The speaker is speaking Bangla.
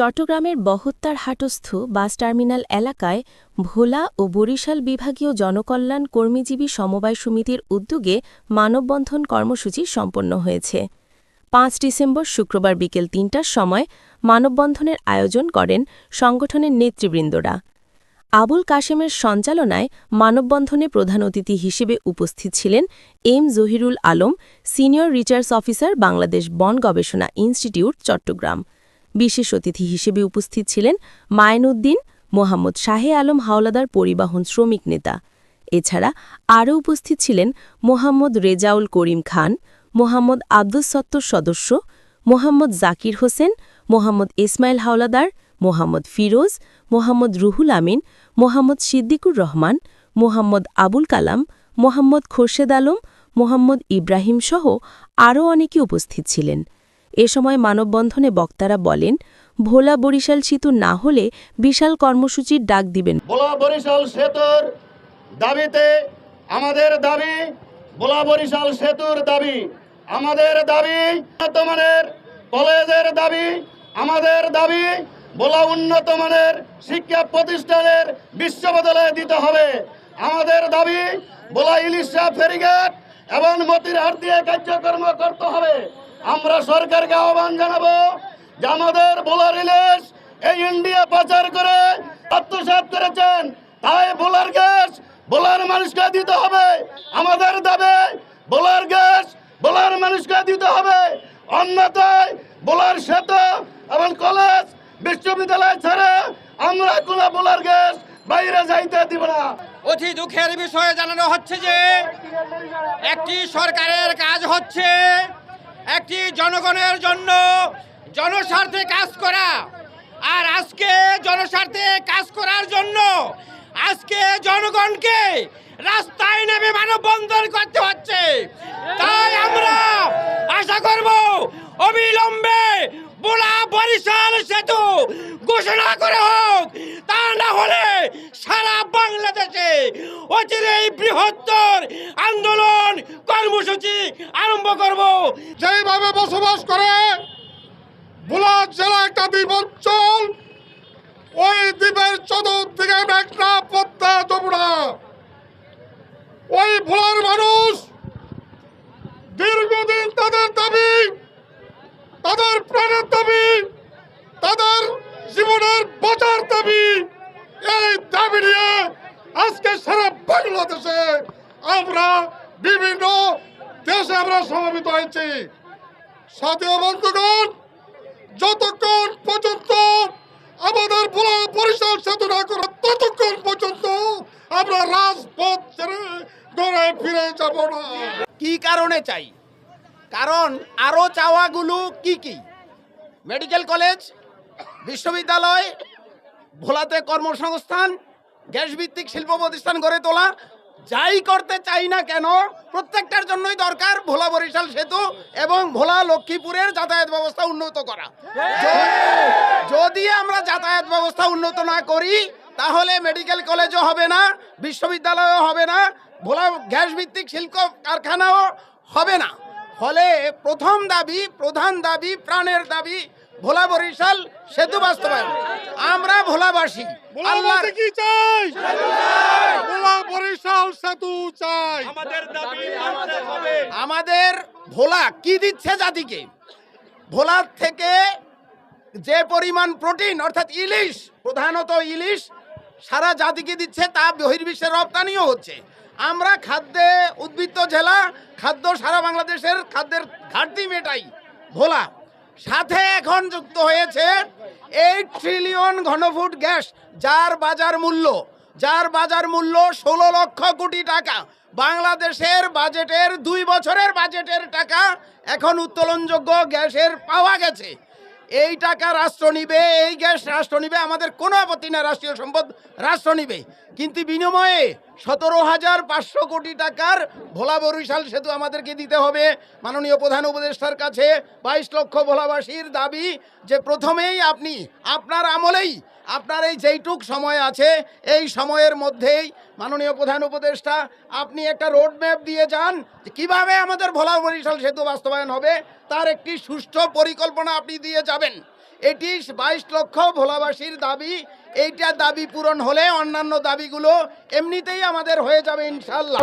চট্টগ্রামের বহত্তার হাটস্থ বাস টার্মিনাল এলাকায় ভোলা ও বরিশাল বিভাগীয় জনকল্যাণ কর্মীজীবী সমবায় সমিতির উদ্যোগে মানববন্ধন কর্মসূচি সম্পন্ন হয়েছে। পাঁচ ডিসেম্বর শুক্রবার বিকেল তিনটার সময় মানববন্ধনের আয়োজন করেন সংগঠনের নেতৃবৃন্দরা। আবুল কাশেমের সঞ্চালনায় মানববন্ধনে প্রধান অতিথি হিসেবে উপস্থিত ছিলেন M Zahirul Alam, senior research officer Bangladesh বন গবেষণা ইনস্টিটিউট, চট্টগ্রাম। বিশেষ অতিথি হিসেবে উপস্থিত ছিলেন মায়নউদ্দিন মোহাম্মদ শাহে আলম হাওলাদার পরিবহন শ্রমিক নেতা। এছাড়া আরও উপস্থিত ছিলেন মোহাম্মদ রেজাউল করিম খান, মোহাম্মদ আব্দুস সত্তর সদস্য, মোহাম্মদ জাকির হোসেন, মোহাম্মদ ইসমাইল হাওলাদার, মোহাম্মদ ফিরোজ, মোহাম্মদ রুহুল আমিন, মোহাম্মদ সিদ্দিকুর রহমান, মোহাম্মদ আবুল কালাম, মোহাম্মদ খোরশেদ আলম, মোহাম্মদ ইব্রাহিম সহ আরও অনেকে উপস্থিত ছিলেন। এ সময় মানববন্ধনে বক্তারা বলেন, ভোলা বরিশাল সেতু না হলে বিশাল কর্মসূচির ডাক দিবেন। বোলা বরিশাল সেতুর দাবিতে আমাদের দাবি বোলা বরিশাল সেতুর দাবি, আমাদের দাবি মানের কলেজের দাবি, আমাদের দাবি বোলা উন্নত মানের শিক্ষা প্রতিষ্ঠানের বিশ্ববিদ্যালয়ে দিতে হবে। আমাদের দাবি বোলা ইলিশা ফেরিঘাট এবং মতিরহাট দিয়ে কার্যক্রম করতে হবে। আমরা সরকারকে আহ্বান জানাব যে আমাদের বোলার ইলিশ এই ইন্ডিয়া পাচার করে আত্মসাৎ করেছেন। তাই বোলার গ্যাস, বোলার মানুষকে দিতে হবে। আমাদের দাবি, বোলার গ্যাস, বোলার মানুষকে দিতে হবে। অন্যথায় বোলার সেতু এবং কলেজ বিশ্ববিদ্যালয় ছেড়ে আমরা কোনো বোলার গ্যাস বাইরে যাইতে দিব না। অতি দুঃখের বিষয়ে জানানো হচ্ছে যে একটি সরকারের কাজ হচ্ছে একটি জনগণের জন্য জনস্বার্থে কাজ করা। আর আজকে জনস্বার্থে কাজ করার জন্য আজকে জনগণকে রাস্তায় নেমে মানববন্ধন করতে হচ্ছে। তাই আমরা আশা করব অবিলম্বে বোলা বরিশাল সেতু ঘোষণা করে হোক। তা না হলে বাংলাদেশে অচিরেই বৃহত্তর আন্দোলন কর্মসূচি আরম্ভ করব। যেভাবে বসবাস করে বুলাট জেলা একটা দ্বীপ অঞ্চল ওই দ্বীপের চতুর্দিকে মেঘনা পদ্মা যমুনা। ওই ভোলার মানুষ দীর্ঘদিন তাদের দাবি, তাদের প্রাণের দাবি, তাদের জীবনের বাঁচার দাবি, এই দাবি নিয়ে আজকে সারা বাংলাদেশে আমরা বিভিন্ন দেশে আমরা সমবেত হয়েছি। সাথীয় বন্ধুগণ, যতক্ষণ পর্যন্ত আমাদের ভোলা পরিষদ সেতু না করে, ততক্ষণ পর্যন্ত আমরা রাজপথ ছেড়ে ঘরে ফিরে যাব না। কি কারণে চাই? কারণ আরও চাওয়াগুলো কি কি? মেডিকেল কলেজ, বিশ্ববিদ্যালয়, ভোলাতে কর্মসংস্থান গ্যাস ভিত্তিক শিল্প প্রতিষ্ঠান গড়ে তোলা। যাই করতে চাই না কেন, প্রত্যেকটার জন্যই দরকার ভোলা বরিশাল সেতু এবং ভোলা লক্ষ্মীপুরের যাতায়াত ব্যবস্থা উন্নত করা। যদি আমরা যাতায়াত ব্যবস্থা উন্নত না করি, তাহলে মেডিকেল কলেজও হবে না, বিশ্ববিদ্যালয়ও হবে না, ভোলা গ্যাস ভিত্তিক শিল্প কারখানাও হবে না। ফলে প্রথম দাবি, প্রধান দাবি, প্রাণের দাবি ভোলা বরিশাল সেতু বাস্তবায়ন। আমরা ভোলাবাসী। আল্লাহর কি চাই? ভোলা বরিশাল সেতু চাই। আমাদের আমাদের ভোলা কি দিচ্ছে জাতিকে? ভোলার থেকে যে পরিমাণ প্রোটিন অর্থাৎ ইলিশ প্রধানত ইলিশ সারা জাতিকে দিচ্ছে তা বহির্বিশ্বে রপ্তানিও হচ্ছে। আমরা খাদ্যে উদ্বৃত্ত জেলা খাদ্য সারা বাংলাদেশের খাদ্যের ঘাটতি মেটাই। ভোলা সাথে এখন যুক্ত হয়েছে এইট ট্রিলিয়ন ঘনফুট গ্যাস, যার বাজার মূল্য, যার বাজার মূল্য ষোলো লক্ষ কোটি টাকা। বাংলাদেশের বাজেটের দুই বছরের বাজেটের টাকা এখন উত্তোলনযোগ্য গ্যাসের পাওয়া গেছে। এই টাকা রাষ্ট্র নিবে, এই গ্যাস রাষ্ট্র নিবে, আমাদের কোনো আপত্তি না রাষ্ট্রীয় সম্পদ রাষ্ট্র নিবে। কিন্তু বিনিময়ে সতেরো হাজার পাঁচশো কোটি টাকার ভোলা বরিশাল সেতু আমাদেরকে দিতে হবে। মাননীয় প্রধান উপদেষ্টার কাছে বাইশ লক্ষ ভোলাবাসীর দাবি যে প্রথমেই আপনি আপনার আমলেই আপনার এই যেইটুক সময় আছে, এই সময়ের মধ্যেই মাননীয় প্রধান উপদেষ্টা আপনি একটা রোড ম্যাপ দিয়ে যান কীভাবে আমাদের ভোলা বরিশাল সেতু বাস্তবায়ন হবে। তার একটি সুষ্ঠু পরিকল্পনা আপনি দিয়ে যাবেন। এটি বাইশ লক্ষ ভোলাবাসীর দাবি। এইটা দাবি পূরণ হলে অন্যান্য দাবিগুলো এমনিতেই আমাদের হয়ে যাবে ইনশাল্লাহ